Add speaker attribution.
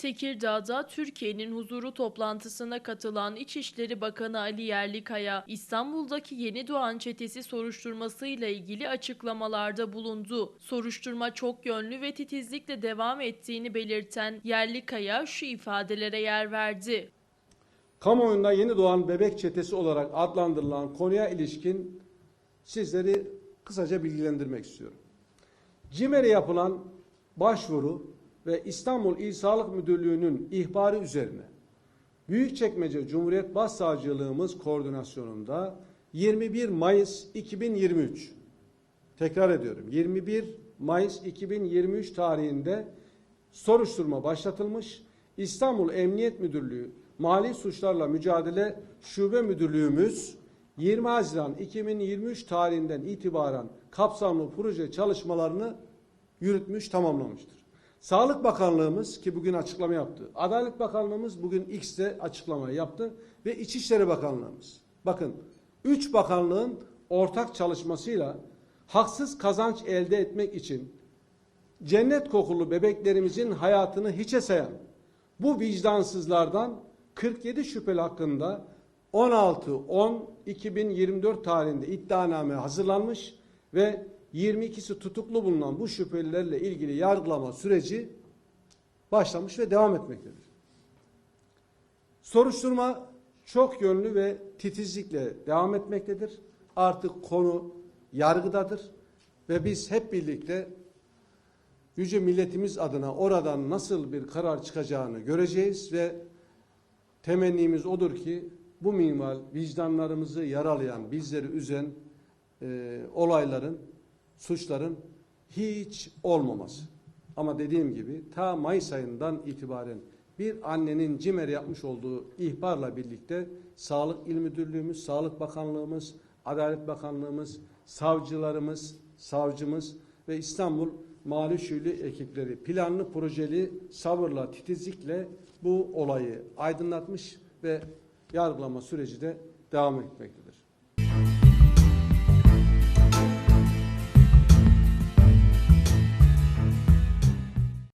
Speaker 1: Tekirdağ'da Türkiye'nin huzuru toplantısına katılan İçişleri Bakanı Ali Yerlikaya, İstanbul'daki yeni doğan çetesi soruşturmasıyla ilgili açıklamalarda bulundu. Soruşturma çok yönlü ve titizlikle devam ettiğini belirten Yerlikaya şu ifadelere yer verdi.
Speaker 2: Kamuoyunda yeni doğan bebek çetesi olarak adlandırılan konuya ilişkin sizleri kısaca bilgilendirmek istiyorum. CİMER'e yapılan başvuru ve İstanbul İl Sağlık Müdürlüğü'nün ihbarı üzerine Büyükçekmece Cumhuriyet Başsavcılığımız koordinasyonunda 21 Mayıs 2023 tekrar ediyorum 21 Mayıs 2023 tarihinde soruşturma başlatılmış. İstanbul Emniyet Müdürlüğü Mali Suçlarla Mücadele Şube Müdürlüğümüz 20 Haziran 2023 tarihinden itibaren kapsamlı proje çalışmalarını yürütmüş, tamamlamıştır. Sağlık Bakanlığımız ki bugün açıklama yaptı. Adalet Bakanlığımız bugün X'te açıklama yaptı ve İçişleri Bakanlığımız. Bakın üç bakanlığın ortak çalışmasıyla haksız kazanç elde etmek için cennet kokulu bebeklerimizin hayatını hiçe sayan bu vicdansızlardan 47 şüpheli hakkında 16-10-2024 tarihinde iddianame hazırlanmış ve 22'si tutuklu bulunan bu şüphelilerle ilgili yargılama süreci başlamış ve devam etmektedir. Soruşturma çok yönlü ve titizlikle devam etmektedir. Artık konu yargıdadır ve biz hep birlikte yüce milletimiz adına oradan nasıl bir karar çıkacağını göreceğiz ve temennimiz odur ki bu minval vicdanlarımızı yaralayan, bizleri üzen e, olayların, suçların hiç olmaması. Ama dediğim gibi ta Mayıs ayından itibaren bir annenin CİMER yapmış olduğu ihbarla birlikte Sağlık İl Müdürlüğümüz, Sağlık Bakanlığımız, Adalet Bakanlığımız, savcılarımız, savcımız ve İstanbul Mali Şube ekipleri planlı projeli sabırla, titizlikle bu olayı aydınlatmış ve yargılama süreci de devam etmektedir.